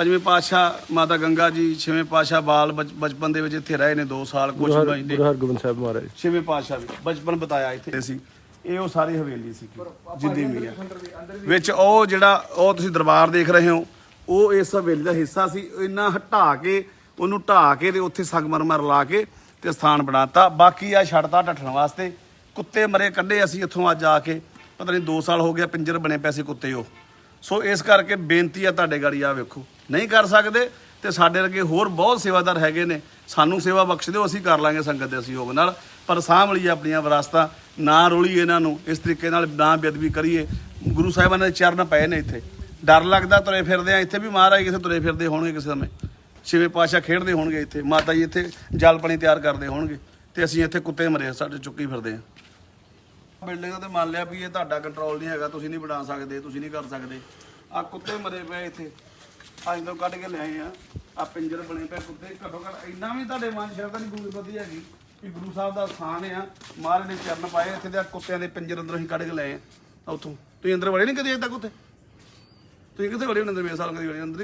ਪੰਜਵੇਂ ਪਾਤਸ਼ਾਹ ਮਾਤਾ ਗੰਗਾ ਜੀ ਛੇਵੇਂ ਪਾਤਸ਼ਾਹ ਬਾਲ ਬਚ- ਬਚਪਨ ਦੇ ਵਿੱਚ ਇੱਥੇ ਰਹੇ ਨੇ 2 ਸਾਲ ਕੁਝ ਗੁਰੂ ਗੁਰੂ ਹਰਗੋਬਿੰਦ ਸਾਹਿਬ ਮਹਾਰਾਜ। ਛੇਵੇਂ ਪਾਤਸ਼ਾਹ ਵੀ ਬਚਪਨ ਬਤਾਇਆ ਇੱਥੇ ਸੀ। ਇਹ ਉਹ ਸਾਰੀ ਹਵੇਲੀ ਸੀ ਜਿੱਦੀ ਵੀ ਆ ਵਿੱਚ ਉਹ ਜਿਹੜਾ ਉਹ ਤੁਸੀਂ ਦਰਬਾਰ ਦੇਖ ਰਹੇ ਹੋ ਉਹ ਇਸ ਹਵੇਲੀ ਦਾ ਹਿੱਸਾ ਸੀ। ਇੰਨਾ ਹਟਾ ਕੇ ਉਹਨੂੰ ਢਾ ਕੇ ਤੇ ਉੱਥੇ ਸੰਗਮਰਮਰ ਲਾ ਕੇ ਤੇ ਸਥਾਨ ਬਣਾਤਾ। ਬਾਕੀ ਆ ਛੱਡਤਾ ਢੱਠਣ ਵਾਸਤੇ। ਕੁੱਤੇ ਮਰੇ ਕੱਢੇ ਅਸੀਂ ਇੱਥੋਂ ਅੱਜ ਆ ਕੇ। ਪਤਾ ਨਹੀਂ 2 ਸਾਲ ਹੋ ਗਿਆ ਪਿੰਜਰ ਬਣੇ ਪਏ ਸੀ ਕੁੱਤੇ ਉਹ। ਸੋ ਇਸ ਕਰਕੇ ਬੇਨਤੀ ਆ ਤੁਹਾਡੇ ਗਾੜੀ ਆ ਵੇਖੋ। ਨਹੀਂ ਕਰ ਸਕਦੇ ਤੇ ਸਾਡੇ ਅੱਗੇ ਹੋਰ ਬਹੁਤ ਸੇਵਾਦਾਰ ਹੈਗੇ ਨੇ। ਸਾਨੂੰ ਸੇਵਾ ਬਖਸ਼ ਦਿਓ, ਅਸੀਂ ਕਰ ਲਾਂਗੇ ਸੰਗਤ ਦੇ ਸਹਿਯੋਗ ਨਾਲ। ਪਰ ਸਾਂਭ ਲਈਏ ਆਪਣੀਆਂ ਵਿਰਾਸਤਾਂ, ਨਾ ਰੋਲੀਏ ਇਹਨਾਂ ਨੂੰ। ਇਸ ਤਰੀਕੇ ਨਾਲ ਨਾ ਬੇਅਦਬੀ ਕਰੀਏ। ਗੁਰੂ ਸਾਹਿਬਾਨ ਦੇ ਚਰਨ ਪਏ ਨੇ ਇੱਥੇ। ਡਰ ਲੱਗਦਾ ਤੁਰੇ ਫਿਰਦੇ ਆ। ਇੱਥੇ ਵੀ ਮਹਾਰਾਜ ਕਿਸੇ ਤੁਰੇ ਫਿਰਦੇ ਹੋਣਗੇ ਕਿਸੇ ਸਮੇਂ। ਛੇਵੇਂ ਪਾਸ਼ਾ ਖੇਡਦੇ ਹੋਣਗੇ ਇੱਥੇ। ਮਾਤਾ ਜੀ ਇੱਥੇ ਜਲ ਪਾਣੀ ਤਿਆਰ ਕਰਦੇ ਹੋਣਗੇ। ਤੇ ਅਸੀਂ ਇੱਥੇ ਕੁੱਤੇ ਮਰੇ ਸਾਡੇ ਚੁੱਕੀ ਫਿਰਦੇ ਆ। ਬਿਲਡਿੰਗ ਤੇ ਮੰਨ ਲਿਆ ਵੀ ਇਹ ਤੁਹਾਡਾ ਕੰਟਰੋਲ ਨਹੀਂ ਹੈਗਾ। ਤੁਸੀਂ ਨਹੀਂ ਬਣਾ ਸਕਦੇ, ਤੁਸੀਂ ਨਹੀਂ ਕਰ ਸਕਦੇ। ਆ ਕੁੱਤੇ ਮਰੇ ਪਏ ਇੱਥੇ। ਅੱਜ ਤੋਂ ਕੱਢ ਕੇ ਲਿਆਏ ਆ। ਆ ਪਿੰਜਰ ਬਣੇ ਪਏ ਕੁੱਤੇ। ਘੱਟੋ ਘੱਟ ਇੰਨਾ ਵੀ ਤੁਹਾਡੇ ਮਨ ਸ਼ਰਧਾ ਨਹੀਂ ਗੁਰੂ ਵਧੀ ਹੈਗੀ ਕਿ ਗੁਰੂ ਸਾਹਿਬ ਦਾ ਸਥਾਨ ਆ। ਮਹਾਰਾਜ ਨੇ ਚਰਨ ਪਾਏ, ਇੱਥੇ ਦੇ ਕੁੱਤਿਆਂ ਦੇ ਪਿੰਜਰ ਅੰਦਰੋਂ ਹੀ ਕੱਢ ਕੇ ਲਏ ਆ ਉੱਥੋਂ। ਤੁਸੀਂ ਅੰਦਰ ਵੜੇ ਨਹੀਂ ਕਦੇ ਅਜੇ ਤੱਕ ਉੱਥੇ? ਤੁਸੀਂ ਕਿੱਥੇ ਵੜੇ ਹੁੰਦੇ ਮੇਰੇ ਸਾਲ ਕਦੇ ਵੜੇ ਅੰਦਰ